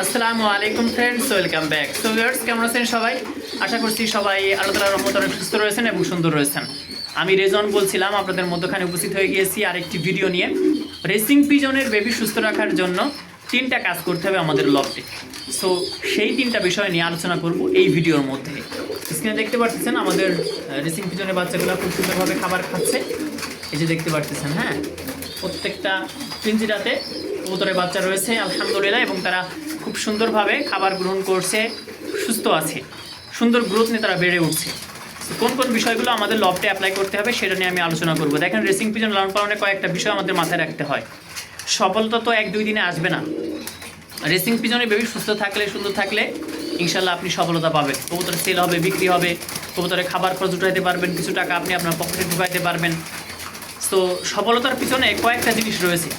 আসসালামু আলাইকুম friends welcome back so viewers কেমন আছেন সবাই? আশা করছি সবাই আল্লাহ রহমতে অনেক সুস্থ রয়েছেন এবং সুন্দর রয়েছেন। আমি রেজন বলছিলাম, আপনাদের মধ্যখানে উপস্থিত হয়ে গিয়েছি আরেকটি ভিডিও নিয়ে। রেসিং পিজনের বেবি সুস্থ রাখার জন্য তিনটা কাজ করতে হবে আমাদের লফটে সো সেই তিনটা বিষয় নিয়ে আলোচনা করব এই ভিডিওর মধ্যে। স্ক্রিনে দেখতে পাচ্ছেন আমাদের রেসিং পিজনের বাচ্চাগুলো খুব সুন্দরভাবে খাবার খাচ্ছে। এই যে দেখতে পাচ্ছেন হ্যাঁ? প্রত্যেকটা পিঞ্জিরাতে কবুতরের বাচ্চা রয়েছে, আলহামদুলিল্লাহ, এবং তারা খুব সুন্দরভাবে খাবার গ্রহণ করছে, সুস্থ আছে, সুন্দর গ্রোথ নিয়ে তারা বেড়ে উঠছে। কোন কোন বিষয়গুলো আমাদের লফটে অ্যাপ্লাই করতে হবে সেটা নিয়ে আমি আলোচনা করব। দেখেন রেসিং পিজন লালন পালনে কয়েকটা বিষয় আমাদের মাথায় রাখতে হয়। সফলতা তো এক দুই দিনে আসবে না। রেসিং পিজনে বেবি সুস্থ থাকলে, সুন্দর থাকলে ইনশাল্লাহ আপনি সফলতা পাবেন। কবুতর সেল হবে, বিক্রি হবে কবুতরে খাবার খরচ উঠাইতে পারবেন, কিছু টাকা আপনি আপনার পকেটে ঢুকাইতে পারবেন। তো সফলতার পিছনে কয়েকটা জিনিস রয়েছে,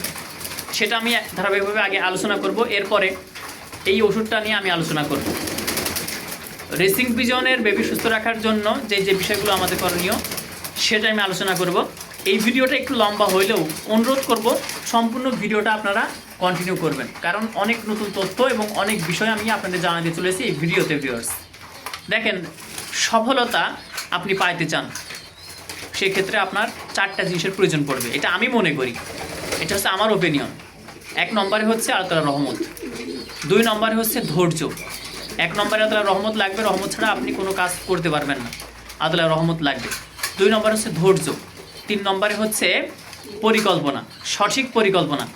সেটা আমি ধারাবাহিকভাবে আগে আলোচনা করব। এরপরে এই ওষুধটা নিয়ে আমি আলোচনা করব। রেসিং পিজনের বেবি সুস্থ রাখার জন্য যে যে বিষয়গুলো আমাদের করণীয়, সেটা আমি আলোচনা করব। এই ভিডিওটা একটু লম্বা হইলেও অনুরোধ করব, সম্পূর্ণ ভিডিওটা আপনারা কন্টিনিউ করবেন। কারণ অনেক নতুন তথ্য এবং অনেক বিষয় আমি আপনাদের জানাতে চলেছি এই ভিডিওতে ভিউয়ার্স দেখেন, সফলতা আপনি পাইতে চান, সেক্ষেত্রে আপনার চারটা জিনিসের প্রয়োজন পড়বে। এটা আমি মনে করি। এটা হচ্ছে আমার ওপিনিয়ন এক নম্বরে হচ্ছে আল্লাহ রহমত। দুই নম্বরে হচ্ছে ধৈর্য। এক নম্বরে আল্লাহ রহমত লাগবে, রহমত ছাড়া আপনি কোনো কাজ করতে পারবেন না। আল্লাহ রহমত লাগবে। দুই নম্বরে হচ্ছে ধৈর্য। তিন নম্বরে হচ্ছে পরিকল্পনা, সঠিক পরিকল্পনা।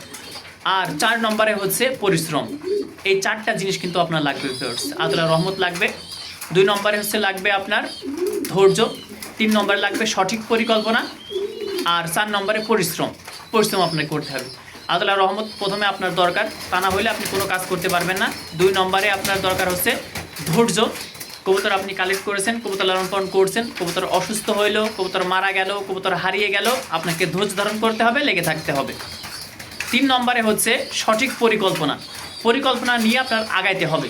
আর চার নম্বরে হচ্ছে পরিশ্রম। এই চারটা জিনিস কিন্তু আপনার লাগবে আল্লাহ রহমত লাগবে। দুই নম্বরে হচ্ছে লাগবে আপনার ধৈর্য। তিন নম্বরে লাগবে সঠিক পরিকল্পনা। আর চার নম্বরে পরিশ্রম। পরিশ্রম আপনাকে করতে হবে। আল্লাহ রহমত প্রথমে আপনার দরকার। তা না হলে আপনি কোনো কাজ করতে পারবেন না। দুই নম্বরে আপনার দরকার হচ্ছে ধৈর্য। কবুতর আপনি কালেক্ট করেছেন, কবুতর লালন পালন করছেন, কবুতর অসুস্থ হইল, কবুতর মারা গেল, কবুতর হারিয়ে গেল, আপনাকে ধৈর্য ধারণ করতে হবে, লেগে থাকতে হবে। তিন নম্বরে হচ্ছে সঠিক পরিকল্পনা। পরিকল্পনা নিয়ে আপনার আগাইতে হবে।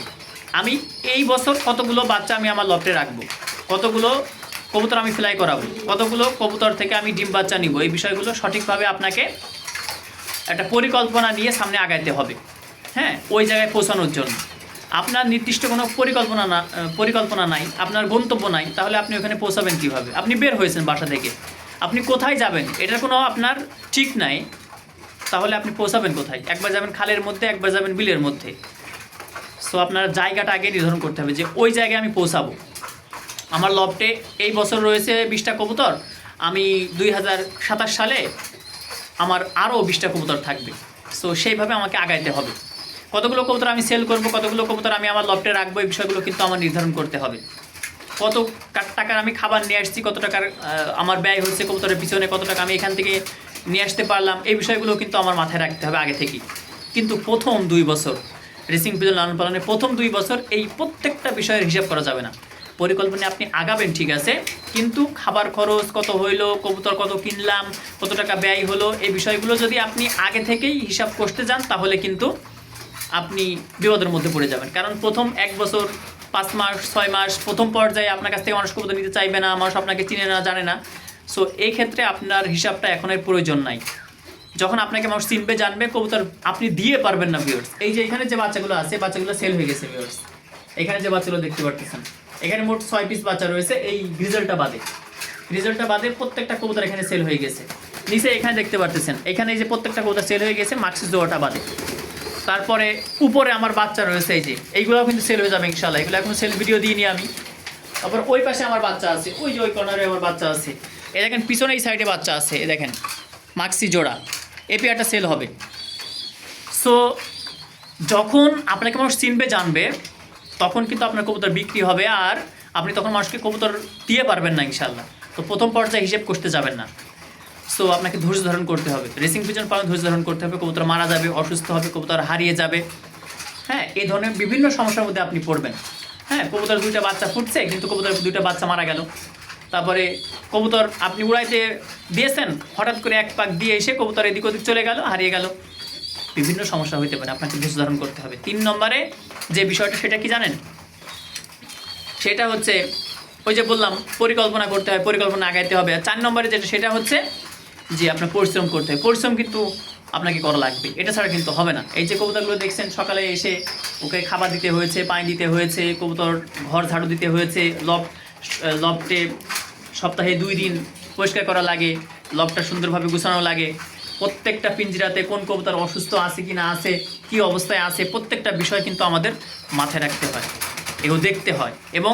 আমি এই বছর কতগুলো বাচ্চা আমি আমার লফটে রাখব? কতগুলো কবুতর আমি ফ্লাই করাবো? কতগুলো কবুতর থেকে আমি ডিম বাচ্চা নিব? এই বিষয়গুলো সঠিকভাবে আপনাকে একটা পরিকল্পনা নিয়ে সামনে আগাইতে হবে। হ্যাঁ? ওই জায়গায় পৌঁছানোর জন্য। আপনার নির্দিষ্ট কোনো পরিকল্পনা না, পরিকল্পনা নাই, আপনার গন্তব্য নাই, তাহলে আপনি ওখানে পৌঁছাবেন কীভাবে? আপনি বের হয়েছেন বাসা থেকে। আপনি কোথায় যাবেন? এটার কোনো আপনার ঠিক নাই। তাহলে আপনি পৌঁছাবেন কোথায়? একবার যাবেন খালের মধ্যে, একবার যাবেন বিলের মধ্যে। সো আপনার জায়গাটা আগে নির্ধারণ করতে হবে যে, ওই জায়গায় আমি পৌঁছাবো। আমার লফটে এই বছর রয়েছে বিশটা কবুতর। আমি দুই হাজার সাতাশ সালে আমার আরও বিশটা কবুতর থাকবে। সো সেইভাবে আমাকে আগাইতে হবে। কতগুলো কবুতর আমি সেল করব, কতগুলো কবুতর আমি আমার লফটে রাখব, এই বিষয়গুলো কিন্তু আমার নির্ধারণ করতে হবে। কত টাকার আমি খাবার নিয়ে আসছি, কত টাকার আমার ব্যয় হচ্ছে কবুতরের পিছনে, কত টাকা আমি এখান থেকে নিয়ে আসতে পারলাম, এই বিষয়গুলো কিন্তু আমার মাথায় রাখতে হবে আগে থেকেই। কিন্তু প্রথম দুই বছর রেসিং পিজন লালন পালনের প্রথম দুই বছর এই প্রত্যেকটা বিষয়ের হিসাব করা যাবে না। পরিকল্পনা আপনি আগাবেন, ঠিক আছে? কিন্তু খাবার খরচ কত হইল, কবুতর কত কিনলাম, কত টাকা ব্যয় হলো, এই বিষয়গুলো যদি আপনি আগে থেকেই হিসাব করতে যান, তাহলে কিন্তু আপনি বিপদের মধ্যে পড়ে যাবেন। কারণ প্রথম এক বছর, পাঁচ মাস, ছয় মাস, প্রথম পর্যায়ে আপনার কাছ থেকে মানুষ কবুতর নিতে চাইবে না, মানুষ আপনাকে চিনে না, জানে না। সো এই ক্ষেত্রে আপনার হিসাবটা এখন এর প্রয়োজন নাই। যখন আপনাকে মানুষ চিনবে, জানবে, কবুতর আপনি দিয়ে পারবেন না ভিউয়ার্স এই যে এখানে যে বাচ্চাগুলো আছে, বাচ্চাগুলো সেল হয়ে গেছে ভিউয়ার্স এখানে যে বাচ্চাগুলো দেখতে পাচ্ছেন এখানে মোট ছয় পিস বাচ্চা রয়েছে, এই রিজাল্টটা বাদে। রিজাল্টটা বাদে প্রত্যেকটা কবুতর এখানে সেল হয়ে গেছে। নিচে এখানে দেখতে পাচ্ছেন এখানে এই যে প্রত্যেকটা কবুতর সেল হয়ে গেছে মাক্সিস জোয়াটা বাদে। তারপরে উপরে আমার বাচ্চা রয়েছে এই যে, এইগুলোও কিন্তু সেল হয়ে যাবে ইনশাল্লাহ এগুলো এখন সেল ভিডিও দিইনি আমি। তারপর ওই পাশে আমার বাচ্চা আছে, ওই যে ওই কর্নারে আমার বাচ্চা আছে। এ দেখেন, পিছনে এই সাইডে বাচ্চা আছে এ দেখেন মাক্সি জোড়া এই পেয়ারটা সেল হবে। সো যখন আপনাকে মানুষ চিনবে, জানবে তখন কিন্তু আপনার কবুতর বিক্রি হবে আর আপনি তখন মানুষকে কবুতর দিয়ে পারবেন না ইনশাল্লাহ তো প্রথম পর্যায়ে হিসেব করতে যাবেন না। সো আপনাকে ধৈর্য ধারণ করতে হবে। রেসিং পিজন পালন ধৈর্য ধারণ করতে হবে, কবুতর মারা যাবে, অসুস্থ হবে, কবুতর হারিয়ে যাবে। হ্যাঁ এই ধরনের বিভিন্ন সমস্যার মধ্যে আপনি পড়বেন। হ্যাঁ কবুতর দুইটা বাচ্চা ফুটছে, কিন্তু কবুতর দুইটা বাচ্চা মারা গেল। তারপরে কবুতর আপনি উড়াইতে দিয়েছেন, হঠাৎ করে এক পাক দিয়ে এসে কবুতর এদিক ওদিক চলে গেল, হারিয়ে গেল। বিভিন্ন সমস্যা হইতে পারে, আপনাকে ধৈর্য ধারণ করতে হবে। তিন নম্বরে যে বিষয়টা, সেটা কি জানেন? সেটা হচ্ছে, ওই যে বললাম, পরিকল্পনা করতে হয়, পরিকল্পনা আগাইতে হবে। আর চার নম্বরে যেটা, সেটা হচ্ছে যে আপনার পরিশ্রম করতে হয়। পরিশ্রম কিন্তু আপনাকে করা লাগবে। এটা ছাড়া কিন্তু হবে না। এই যে কবুতরগুলো দেখছেন, সকালে এসে ওকে খাবার দিতে হয়েছে, পানি দিতে হয়েছে, কবুতর ঘর ঝাড়ু দিতে হয়েছে লব লফটে সপ্তাহে দুই দিন পরিষ্কার করা লাগে লফটা সুন্দরভাবে গুছানো লাগে। প্রত্যেকটা পিঞ্জিরাতে কোন কবুতর অসুস্থ আছে কি না আছে, কি অবস্থায় আছে, প্রত্যেকটা বিষয় কিন্তু আমাদের মাথায় রাখতে হয়। এগুলো দেখতে হয় এবং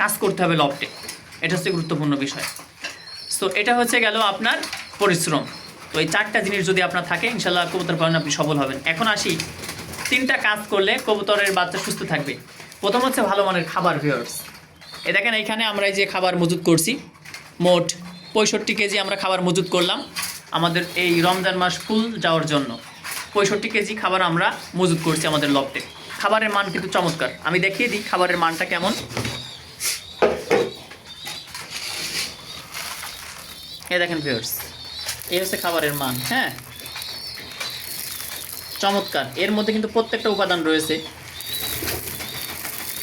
কাজ করতে হবে লফটে। এটা হচ্ছে গুরুত্বপূর্ণ বিষয়। সো এটা হচ্ছে গেল আপনার পরিশ্রম। তো এই চারটা জিনিস যদি আপনার থাকে ইনশাল্লাহ কবুতর পালনে আপনি সফল হবেন। এখন আসি, তিনটা কাজ করলে কবুতরের বাচ্চা সুস্থ থাকবে। প্রথম হচ্ছে ভালো মানের খাবার ভিওর্স এ দেখেন এইখানে আমরা এই যে খাবার মজুত করছি, মোট পঁয়ষট্টি কেজি আমরা খাবার মজুত করলাম। আমাদের এই রমজান মাস ফুল যাওয়ার জন্য। পঁয়ষট্টি কেজি খাবার আমরা মজুত করছি আমাদের লকটে খাবারের মান কিন্তু চমৎকার। আমি দেখিয়ে দিই খাবারের মানটা কেমন। এই দেখেন ভিউয়ার্স এই হচ্ছে খাবারের মান হ্যাঁ? চমৎকার। এর মধ্যে কিন্তু প্রত্যেকটা উপাদান রয়েছে।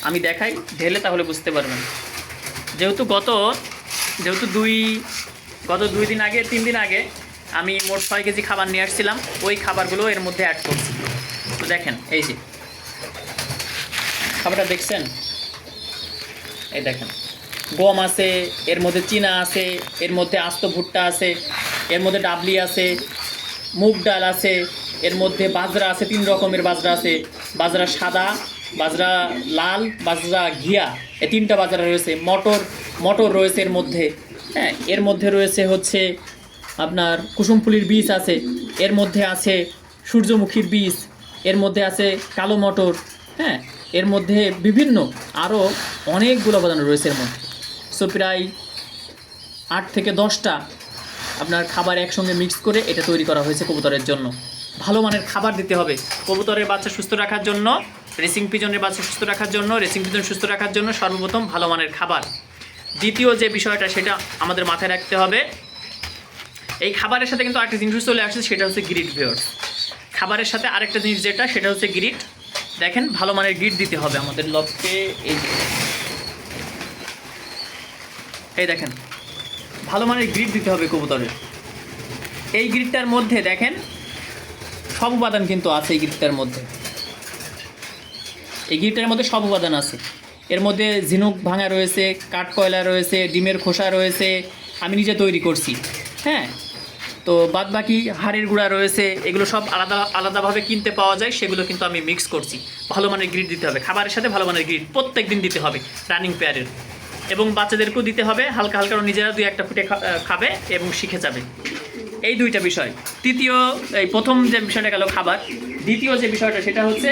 আমি দেখাই, ঢেলে তাহলে বুঝতে পারবেন। যেহেতু গত, যেহেতু দুই, গত দুই দিন আগে, তিন দিন আগে আমি মোট ছয় কেজি খাবার নিয়ে আসছিলাম, ওই খাবারগুলো এর মধ্যে অ্যাড করছি। তো দেখেন, এই যে। খাবারটা দেখছেন? এই দেখেন। গম আছে, এর মধ্যে চীনা আছে, এর মধ্যে আস্ত ভুট্টা আছে, এর মধ্যে ডাবলি আছে, মুগ ডাল আছে, এর মধ্যে বাজরা আছে, তিন রকমের বাজরা আছে। বাজরা সাদা, বাজরা লাল, বাজরা ঘিয়া, এই তিনটা বাজরা রয়েছে। মটর মটর রয়েছে এর মধ্যে। হ্যাঁ এর মধ্যে রয়েছে হচ্ছে আপনার কুসুমফুলির বীজ আছে, এর মধ্যে আছে সূর্যমুখীর বীজ, এর মধ্যে আছে কালো মটর হ্যাঁ এর মধ্যে বিভিন্ন আরও অনেকগুলো উপাদান রয়েছে এর মধ্যে। সো প্রায় আট থেকে দশটা আপনার খাবার একসঙ্গে মিক্স করে এটা তৈরি করা হয়েছে কবুতরের জন্য। ভালো মানের খাবার দিতে হবে। কবুতরের বাচ্চা সুস্থ রাখার জন্য, রেসিং পিজনের বাচ্চা সুস্থ রাখার জন্য, রেসিং পিজন সুস্থ রাখার জন্য সর্বপ্রথম ভালো মানের খাবার। দ্বিতীয় যে বিষয়টা, সেটা আমাদের মাথায় রাখতে হবে এই খাবারের সাথে কিন্তু আরেকটা জিনিস চলে আসছে সেটা হচ্ছে গ্রিড ভিওর্স খাবারের সাথে আরেকটা জিনিস যেটা, সেটা হচ্ছে গ্রিড। দেখেন, ভালো মানের গ্রিড দিতে হবে আমাদের লক্ষ্যে এই। এই দেখেন, ভালো মানের গ্রিড দিতে হবে কবুতরের এই গ্রিডটার মধ্যে দেখেন, সব উপাদান কিন্তু আছে এই গ্রিডটার মধ্যে। এই গ্রিডটার মধ্যে সব উপাদান আছে। এর মধ্যে ঝিনুক ভাঙা রয়েছে কাঠ কয়লা রয়েছে, ডিমের খোসা রয়েছে, আমি নিজে তৈরি করছি। হ্যাঁ তো বাদ বাকি হাড়ের গুঁড়া রয়েছে, এগুলো সব আলাদা, আলাদাভাবে কিনতে পাওয়া যায়, সেগুলো কিন্তু আমি মিক্স করছি। ভালো মানের গ্রিড দিতে হবে, খাবারের সাথে ভালো মানের গ্রিড প্রত্যেক দিন দিতে হবে রানিং পেয়ারের এবং বাচ্চাদেরকেও দিতে হবে, হালকা হালকা নিজেরা দুই একটা ফুটে খাবে এবং শিখে যাবে। এই দুইটা বিষয়। তৃতীয়, এই প্রথম যে বিষয়টা গেল খাবার, দ্বিতীয় যে বিষয়টা সেটা হচ্ছে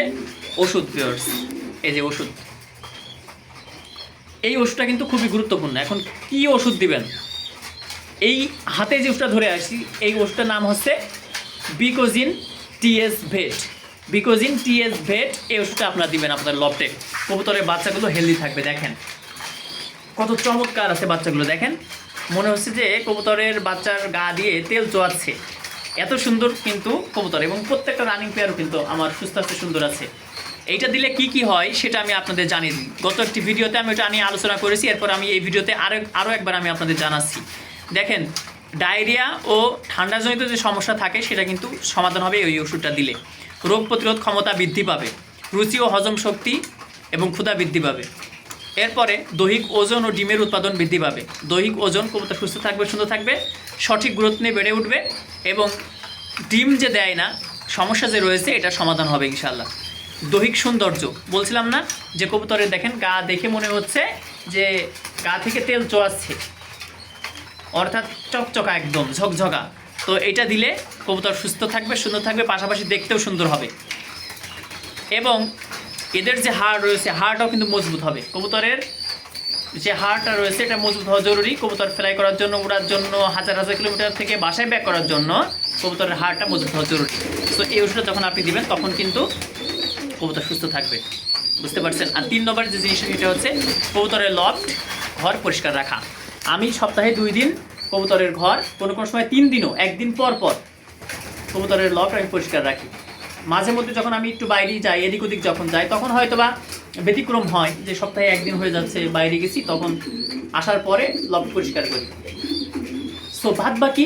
ওষুধ পিওর্স এই যে ওষুধ। এই ওষুধটা কিন্তু খুবই গুরুত্বপূর্ণ। এখন কি ওষুধ দিবেন? এই হাতে যে ওষুধটা ধরে আসি, এই ওষুধটার নাম হচ্ছে বিকোজিন টিএস ভেট বিকোজিন টিএস ভেট এই ওষুধটা আপনারা দিবেন আপনার লফটে কবুতরের বাচ্চাগুলো হেলদি থাকবে, দেখেন। কত চমৎকার আছে বাচ্চাগুলো, দেখেন। মনে হচ্ছে যে কবুতরের বাচ্চার গা দিয়ে তেল চোয়াচ্ছে। এত সুন্দর কিন্তু কবুতর এবং প্রত্যেকটা রানিং পেয়ারও কিন্তু আমার সুস্থ আছে, সুন্দর আছে। এইটা দিলে কি কি হয় সেটা আমি আপনাদের জানিয়ে দিই। গত একটি ভিডিওতে আমি ওটা নিয়ে আলোচনা করেছি, এরপর আমি এই ভিডিওতে আরও আরও একবার আমি আপনাদের জানাচ্ছি। দেখেন, ডায়রিয়া ও ঠান্ডাজনিত যে সমস্যা থাকে, সেটা কিন্তু সমাধান হবে ওই ওষুধটা দিলে। রোগ প্রতিরোধ ক্ষমতা বৃদ্ধি পাবে, রুচি ও হজম শক্তি এবং ক্ষুধা বৃদ্ধি পাবে। এরপরে দৈহিক ওজন ও ডিমের উৎপাদন বৃদ্ধি পাবে। দৈহিক ওজন কবুতর সুস্থ থাকবে, সুন্দর থাকবে, সঠিক গুরুত্ব নিয়ে বেড়ে উঠবে এবং ডিম যে দেয় না, সমস্যা যে রয়েছে, এটা সমাধান হবে ইনশাল্লাহ দৈহিক সৌন্দর্য, বলছিলাম না যে কবুতরের দেখেন গা দেখে মনে হচ্ছে যে গা থেকে তেল চোয়াচ্ছে। অর্থাৎ চকচকা একদম, ঝকঝকা। তো এটা দিলে কবুতর সুস্থ থাকবে, সুন্দর থাকবে, পাশাপাশি দেখতেও সুন্দর হবে। এবং এদের যে হাড় রয়েছে, হাড়টাও কিন্তু মজবুত হবে। কবুতরের যে হাড়টা রয়েছে, এটা মজবুত হওয়া জরুরি। কবুতর ফ্লাই করার জন্য, উড়ার জন্য, হাজার হাজার কিলোমিটার থেকে বাসায় ব্যাক করার জন্য কবুতরের হাড়টা মজবুত হওয়া জরুরি। তো এই ওষুধটা যখন আপনি দিবেন, তখন কিন্তু কবুতর সুস্থ থাকবে। বুঝতে পারছেন? আর তিন নম্বর যে জিনিসটা, সেটা হচ্ছে কবুতরের লফট ঘর পরিষ্কার রাখা। আমি সপ্তাহে দুই দিন কবুতরের ঘর, কোনো কোনো সময় তিন দিনও, একদিন পর পর কবুতরের লফট আমি পরিষ্কার রাখি। মাঝে মধ্যে যখন আমি একটু বাইরে যাই, এদিক ওদিক যখন যাই, তখন হয়তো বা ব্যতিক্রম হয় যে সপ্তাহে একদিন হয়ে যাচ্ছে বাইরে গেছি, তখন আসার পরে লফট পরিষ্কার করি। সো বাদ বাকি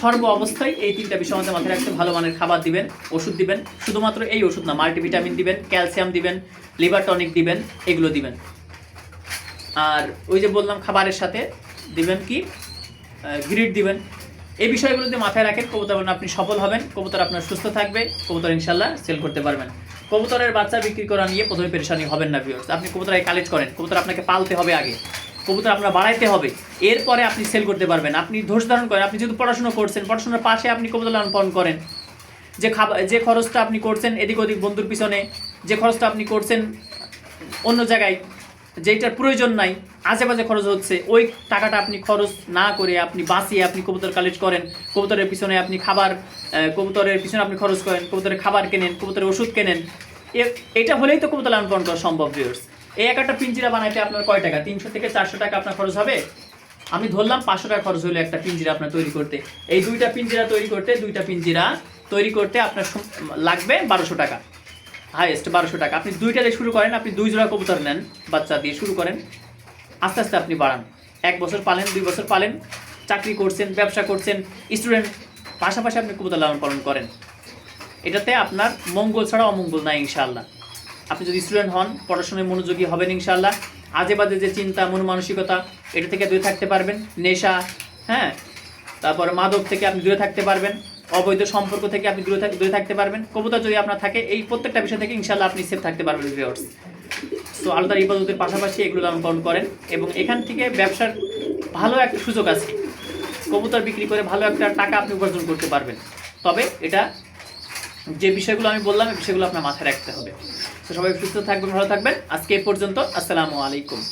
সর্ব অবস্থায় এই তিনটা বিষয় আমাদের মাথায় রাখতে ভালো মানের খাবার দিবেন, ওষুধ দিবেন, শুধুমাত্র এই ওষুধ না, মাল্টিভিটামিন দিবেন, ক্যালসিয়াম দিবেন, লিভার টনিক দিবেন, এগুলো দিবেন। আর ওই যে বললাম খাবারের সাথে দিবেন কি? গ্রিড দিবেন। এই বিষয়গুলো যদি মাথায় রাখেন, কবুতর আপনি সফল হবেন, কবুতর আপনার সুস্থ থাকবে, কবুতর ইনশাল্লাহ সেল করতে পারবেন। কবুতরের বাচ্চা বিক্রি করা নিয়ে প্রথমে পেরেশানি হবেন না ভিউয়ার্স আপনি কবুতর কালেক্ট করেন, কবুতর আপনাকে পালতে হবে আগে। কবুতর আপনার বাড়াইতে হবে। এরপরে আপনি সেল করতে পারবেন। আপনি ধৈর্য ধারণ করেন, আপনি যেহেতু পড়াশোনা করছেন, পড়াশোনার পাশে আপনি কবুতর লালন পালন করেন। যে খাবার যে খরচটা আপনি করছেন এদিক ওদিক বন্ধুর পিছনে, যে খরচটা আপনি করছেন অন্য জায়গায় যেটার প্রয়োজন নাই আশেপাশে খরচ হচ্ছে, ওই টাকাটা আপনি খরচ না করে আপনি বাঁচিয়ে আপনি কবুতর কালেক্ট করেন। কবুতরের পিছনে আপনি খাবার কবুতরের পিছনে আপনি খরচ করেন, কবুতরের খাবার কেনেন, কবুতরের ওষুধ কেনেন। এটা হলেই তো কবুতর লালন পালন করা সম্ভব ভিউয়ার্স এই এক একটা পিঞ্জিরা বানাইতে আপনার কয় টাকা? তিনশো থেকে চারশো টাকা আপনার খরচ হবে? আমি ধরলাম পাঁচশো টাকা খরচ হলো একটা পিঞ্জিরা আপনার তৈরি করতে। এই দুইটা পিঞ্জিরা তৈরি করতে, দুইটা পিঞ্জিরা তৈরি করতে আপনার লাগবে বারোশো টাকা। হাইয়েস্ট বারোশো টাকা। আপনি দুইটা দিয়ে শুরু করেন, আপনি দুই জোড়া কবুতর নেন, বাচ্চা দিয়ে শুরু করেন। আস্তে আস্তে আপনি বাড়ান। এক বছর পালেন, দুই বছর পালেন, চাকরি করছেন, ব্যবসা করছেন স্টুডেন্ট পাশাপাশি আপনি কবুতর লালন পালন করেন। এটাতে আপনার মঙ্গল ছাড়া অমঙ্গল নাই, ইনশাআল্লাহ। আপনি যদি স্টুডেন্ট হন, পড়াশোনায় মনোযোগী হবেন, ইনশাআল্লাহ। আজে বাজে যে চিন্তা, মন মানসিকতা, এটা থেকে দূরে থাকতে পারবেন। নেশা হ্যাঁ? তারপরে মাদক থেকে আপনি দূরে থাকতে পারবেন। অবৈধ সম্পর্ক থেকে আপনি দূরে থাক- দূরে থাকতে পারবেন। কবুতর যদি আপনার থাকে, এই প্রত্যেকটা বিষয় থেকে ইনশাআল্লাহ আপনি সেফ থাকতে পারবেন ভিউয়ার্স সো আলাদার ইবাদতের পাশাপাশি এগুলো লালন করেন এবং এখান থেকে ব্যবসার ভালো একটা সুযোগ আছে। কবুতর বিক্রি করে ভালো একটা টাকা আপনি উপার্জন করতে পারবেন। তবে এটা যে বিষয়গুলো আমি বললাম, এই বিষয়গুলো আপনার মাথায় রাখতে হবে। তো সবাই সুস্থ থাকবেন, ভালো থাকবেন। আজকে এই পর্যন্ত, আসসালামু আলাইকুম।